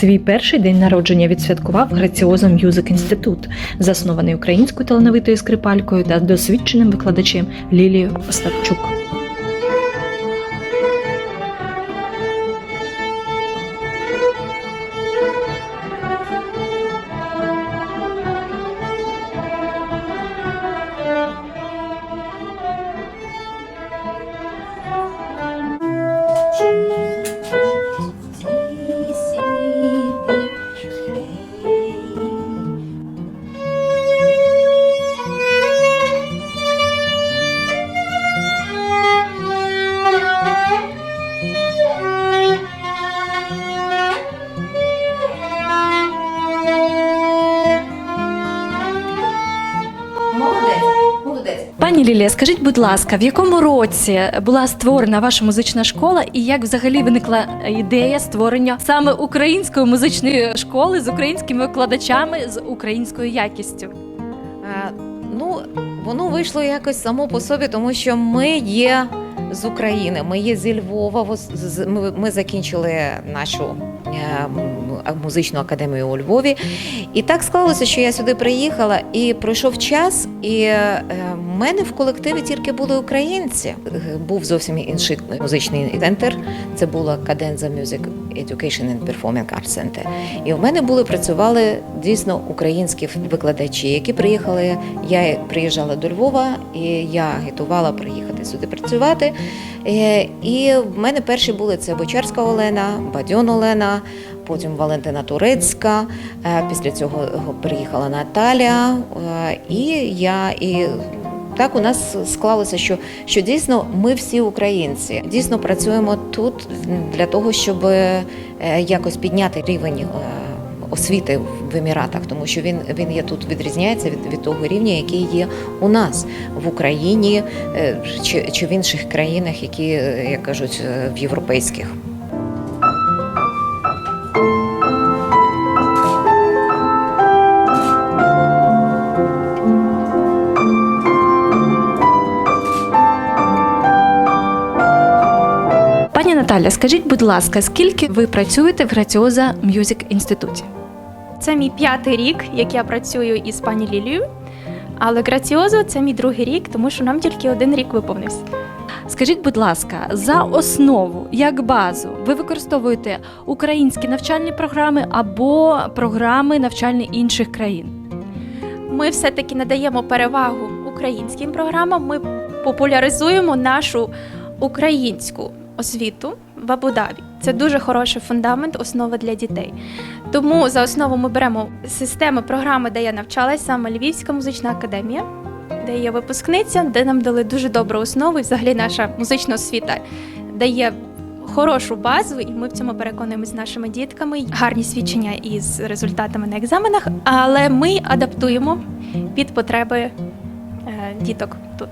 Свій перший день народження відсвяткував Граціоза М'юзик Інститут, заснований українською талановитою скрипалькою та досвідченим викладачем Лілією Остапчук. Пані Лілія, скажіть, будь ласка, в якому році була створена ваша музична школа, і як взагалі виникла ідея створення саме української музичної школи з українськими викладачами з українською якістю? Е, Ну, воно вийшло якось само по собі, тому що ми є з України, ми є зі Львова. Ми, закінчили нашу е, музичну академію у Львові. І так склалося, що я сюди приїхала і пройшов час, і е, в мене в колективі тільки були українці. Е, Був зовсім інший музичний центр. Це була Cadenza Music Education and Performing Arts Center. І в мене були працювали дійсно українські викладачі, які приїхали. Я приїжджала до Львова, і я агітувала приїхати сюди працювати. Е, І в мене перші були це Бочарська Олена, Бадьон Олена, потім Валентина Турецька. Е, Після цього приїхала Наталя, е, і я і. Так у нас склалося, що, що дійсно ми всі українці. Дійсно працюємо тут для того, щоб е, якось підняти рівень освіти в Еміратах, тому що він, він є тут відрізняється від, від того рівня, який є у нас в Україні чи, чи в інших країнах, які, як кажуть, в європейських. Наталя, скажіть, будь ласка, скільки ви працюєте в Граціоза М'юзик Інституті? Це мій п'ятий рік, як я працюю із пані Лілією. Але Граціозо це мій другий рік, тому що нам тільки один рік виповнився. Скажіть, будь ласка, за основу як базу ви використовуєте українські навчальні програми або програми навчальні інших країн? Ми все-таки надаємо перевагу українським програмам. Ми популяризуємо нашу українську освіту в Абу-Дабі. Це дуже хороший фундамент, основа для дітей. Тому за основу ми беремо системи програми, де я навчалась, саме Львівська музична академія, де є випускниця, де нам дали дуже добру основу, і взагалі наша музична освіта дає хорошу базу, і ми в цьому переконуємось з нашими дітками. Гарні свідчення із результатами на екзаменах, але ми адаптуємо під потреби діток тут.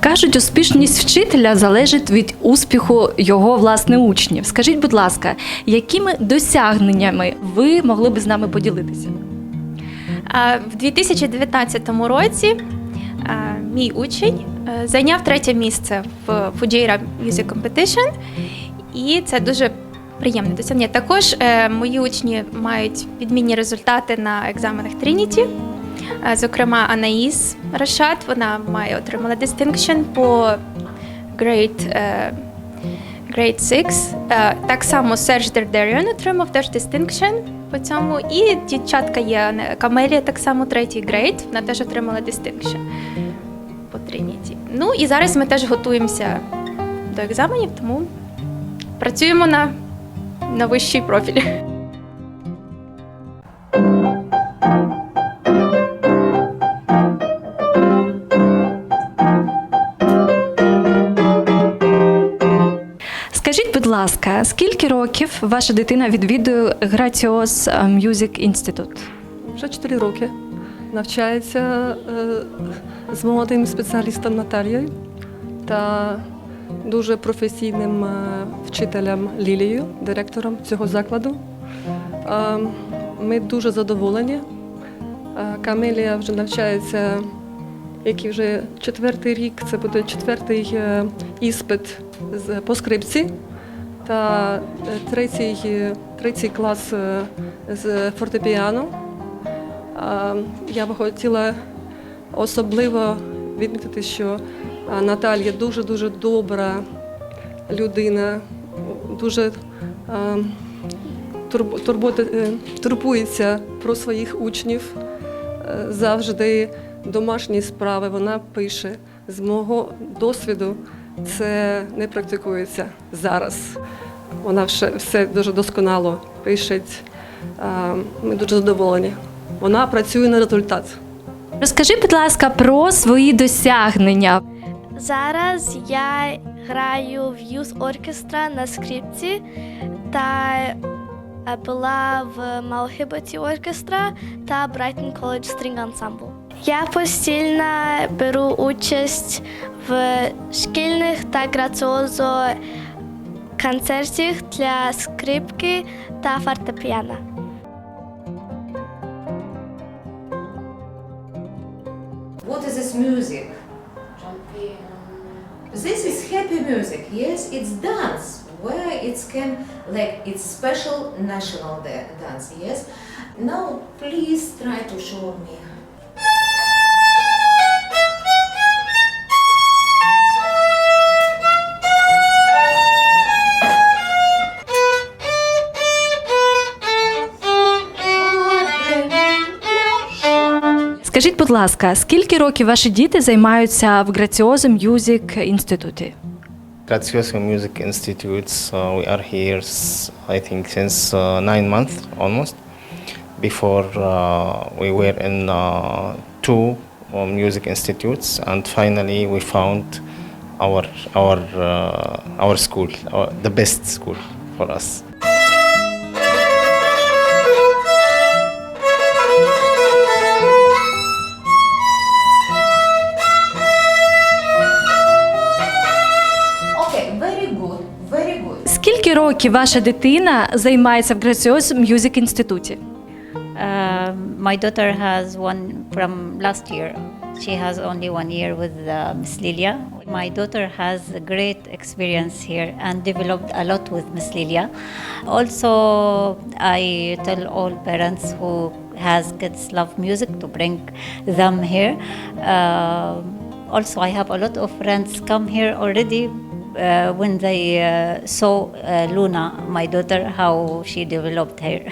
Кажуть, успішність вчителя залежить від успіху його власне учнів. Скажіть, будь ласка, якими досягненнями ви могли б з нами поділитися? В 2019 році мій учень е, зайняв третє місце в Fujairah Music Competition, і це дуже приємне досягнення. Також е, мої учні мають відмінні результати на екзаменах Trinity. Е, Зокрема, Анаїс Рашат, вона має отримала distinction по е, grade 6. Е, Так само Серж Дердеріон отримав теж distinction по цьому. І дівчатка є Камелія, так само третій грейд, вона теж отримала distinction по Trinity. Ну і зараз ми теж готуємося до екзаменів, тому працюємо на, на вищий профіль. Ласка, скільки років ваша дитина відвідує Граціос М'юзик Інститут? Вже 4 роки навчається е, з молодим спеціалістом Наталією та дуже професійним е, вчителем Лілією, директором цього закладу. Е, Ми дуже задоволені. Е, Камелія вже навчається, який вже четвертий рік, це буде четвертий е, іспит з- по скрипці. Та е, третій, е, третій клас е, з фортепіано. Я б хотіла особливо відмітити, що Наталія дуже-дуже добра людина, дуже турбується про своїх учнів. Завжди домашні справи вона пише. З мого досвіду це не практикується зараз. Вона все, все дуже досконало пише. Ми дуже задоволені. Вона працює на результат. Розкажи, будь ласка, про свої досягнення. Зараз я граю в Youth Orchestra на скрипці та е, була в Малхиботі оркестра та Brighton College String Ensemble. Я постійно беру участь в шкільних та граціозо koncercik dla skrzypki ta fortepiana. What is this music? This is happy music. Yes, it's dance. Where it's can like it's special national dance. Yes. Now please try to show me Скажіть, будь ласка, скільки років ваші діти займаються в Граціозо М'юзик інституті? Grazioso Music Institutes, uh, we are here, s- I think, since uh, nine months almost. Before uh, we were in uh, two uh, music institutes, and finally we found our our uh, our school, our, the best school for us. років ваша дитина займається в Граціозо М'юзик інституті? Um, my daughter has one from last year. She has only one year with uh, Miss Lilia. My daughter has a great experience here and developed a lot with Miss Lilia. Also, I tell all parents who has kids love music to bring them here. Um also, I have a lot of friends come here already uh, when they uh, saw uh, Luna, my daughter, how she developed here.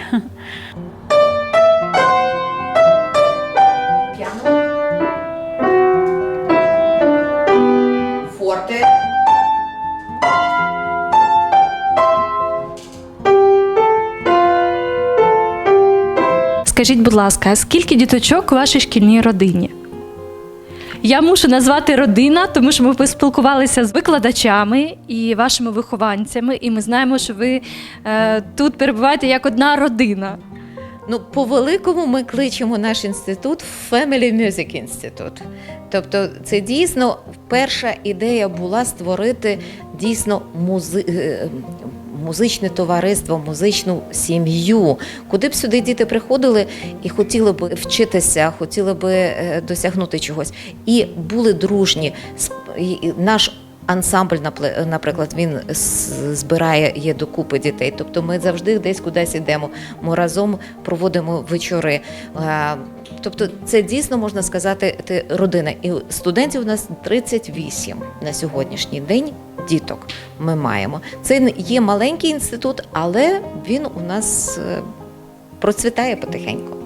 Piano. Forte. Скажіть, будь ласка, а скільки діточок у вашій шкільній родині? Я мушу назвати родина, тому що ми поспілкувалися з викладачами і вашими вихованцями, і ми знаємо, що ви е, тут перебуваєте як одна родина. Ну, по великому ми кличемо наш інститут Family Music Institute. Тобто, це дійсно перша ідея була створити дійсно музи... музичне товариство, музичну сім'ю, куди б сюди діти приходили і хотіли б вчитися, хотіли б е, досягнути чогось. І були дружні. Наш ансамбль, наприклад, він збирає є докупи дітей. Тобто ми завжди десь кудись йдемо. Ми разом проводимо вечори. Е, Тобто, це дійсно можна сказати родина. І студентів у нас 38 на сьогоднішній день. Діток ми маємо. Це є маленький інститут, але він у нас е, процвітає потихеньку.